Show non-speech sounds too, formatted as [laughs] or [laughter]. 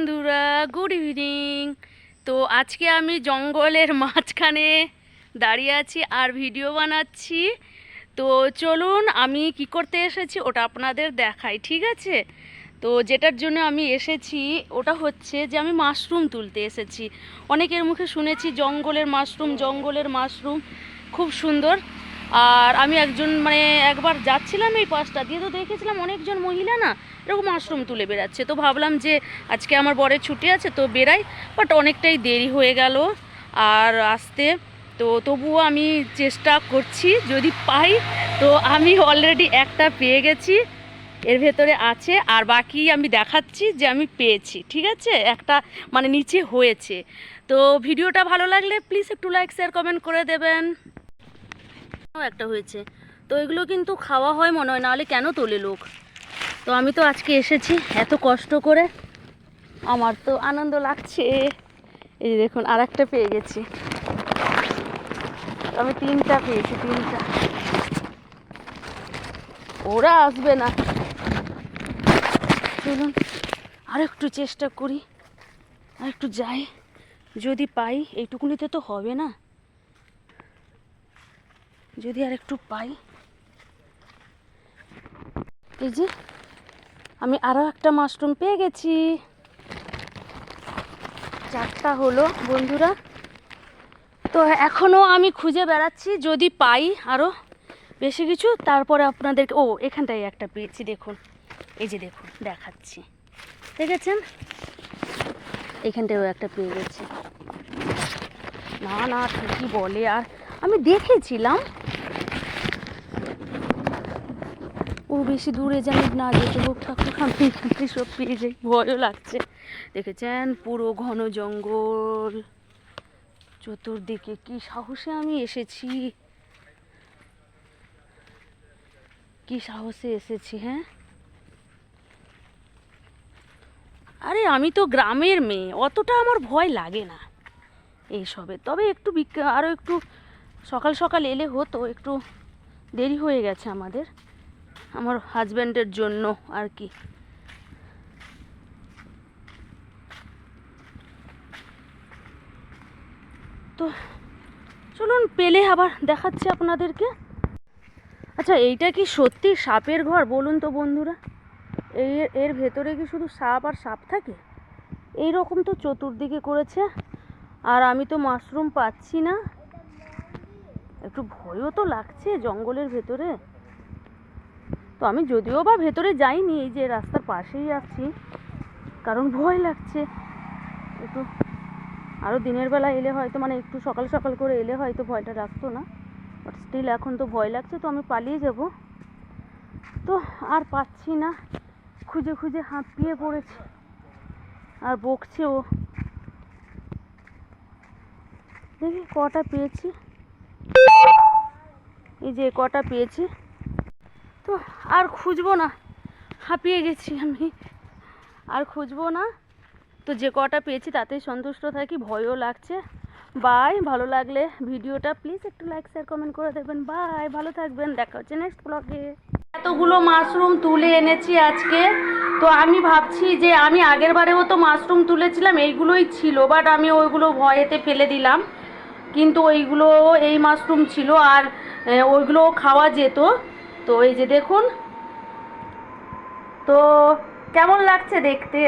বন্ধুরা good evening তো আজকে আমি জঙ্গলের [laughs] মাঝখানে দাঁড়িয়ে আছি আর ভিডিও বানাচ্ছি। তো চলুন, আমি কি করতে এসেছি ওটা আপনাদের দেখাই, ঠিক আছে? তো যেটার জন্য আমি এসেছি, ওটা হচ্ছে যে আমি মাশরুম তুলতে এসেছি। অনেকের মুখে শুনেছি, জঙ্গলের মাশরুম জঙ্গলের মাশরুম খুব সুন্দর। আর আমি একজন মানে একবার যাচ্ছিলাম এই পাশটা দিয়ে তো দেখেছিলাম অনেকজন মহিলা না এরকম মাশরুম তুলে বেড়াচ্ছে। তো ভাবলাম যে আজকে আমার বরের ছুটি আছে তো বেরাই বাট অনেকটাই দেরি হয়ে গেল আর আসতে। তো তবুও আমি চেষ্টা করছি, যদি পাই তো আমি অলরেডি একটা পেয়ে গেছি, এর ভেতরে আছে আর বাকি আমি দেখাচ্ছি যে আমি পেয়েছি, ঠিক আছে? একটা মানে নিচে হয়েছে। তো ভিডিওটা ভালো লাগলে প্লিজ একটু লাইক শেয়ার কমেন্ট করে দেবেন। একটা হয়েছে। তো এগুলো কিন্তু খাওয়া হয় মনে হয়, নাহলে কেন তোলে লোক? তো আমি তো আজকে এসেছি, এত কষ্ট করে। আমার তো আনন্দ লাগছে। এই দেখুন আর একটা পেয়ে গেছি। আমি তিনটা পেয়েছি, তিনটা। ওরা আসবে না। চলুন আর একটু চেষ্টা করি। আর একটু যাই। যদি পাই, এইটুকুনিতে তো হবে না। যদি আর একটু পাই। এই যে, আমি আরও একটা মাশরুম পেয়ে গেছি। চারটা হলো, বন্ধুরা। তো এখনও আমি খুঁজে বেড়াচ্ছি, যদি পাই আরও বেশি কিছু, তারপরে আপনাদেরকে ও, এখানটায় একটা পেয়েছি, দেখুন। এই যে দেখুন, দেখাচ্ছি। দেখেছেন? এখানটায়ও একটা পেয়ে গেছি। না না, ঠিকই বলে, আর আমি দেখেছিলাম ও বেশি দূরে জানি না যেতে হোক ঠাকুর, আমি এখানে সব পেয়ে যাই, ভয়ও লাগছে। দেখেছেন পুরো ঘন জঙ্গল। চতুর্দিকে কি সাহসে আমি এসেছি। কি সাহসে এসেছি হ্যাঁ? আরে, আমি তো গ্রামের মেয়ে, অতটা আমার ভয় লাগে না। এইসবে, তবে একটু বিক- আরও একটু সকাল সকাল এলে হতো, একটু দেরি হয়ে গেছে আমাদের। আমার হাজব্যান্ডের জন্য আর কি। তো চলুন, পেলে আবার দেখাচ্ছি আপনাদেরকে। আচ্ছা এইটা কি সত্যি সাপের ঘর বলুন তো বন্ধুরা? এই এর ভেতরে কি শুধু সাপ আর সাপ থাকে? এই রকম তো চতুর্দিকে করেছে। আর আমি তো মাশরুম পাচ্ছি না। একটু ভয়ও তো লাগছে জঙ্গলের ভেতরে। তো আমি যদিও বা ভেতরে যাইনি, এই যে রাস্তার পাশেই আছি, কারণ ভয় লাগছে। একটু আরও দিনের বেলা এলে হয়তো মানে একটু সকাল সকাল করে এলে হয়তো ভয়টা লাগতো না। বাট স্টিল এখন তো ভয় লাগছে, তো আমি পালিয়ে যাব। তো আর পাচ্ছি না। খুঁজে খুঁজে হাঁপিয়ে পড়েছি। আর বকছে ও। দেখি কটা পেয়েছি। এই যে কটা পেয়েছি। তো আর খুঁজবো না। হাঁপিয়ে গেছি আমি। আর খুঁজবো না। তো যে কটা পেয়েছি তাতেই সন্তুষ্ট থাকি, ভয়ও লাগছে। বাই, ভালো লাগলে ভিডিওটা প্লিজ একটু লাইক শেয়ার কমেন্ট করে দেবেন। বাই, ভালো থাকবেন। দেখা হচ্ছে নেক্সট ব্লগে এতগুলো মাশরুম তুলে এনেছি আজকে। তো আমি ভাবছি যে আমি আগের বারেও তো মাশরুম তুলেছিলাম, এইগুলোই ছিল বাট আমি ওইগুলো ভয়েতে ফেলে দিলাম। কিন্তু ওইগুলো, এই মাশরুম ছিল আর ওইগুলো খাওয়া যেত। তো এই যে দেখুন তো কেমন লাগছে দেখতে?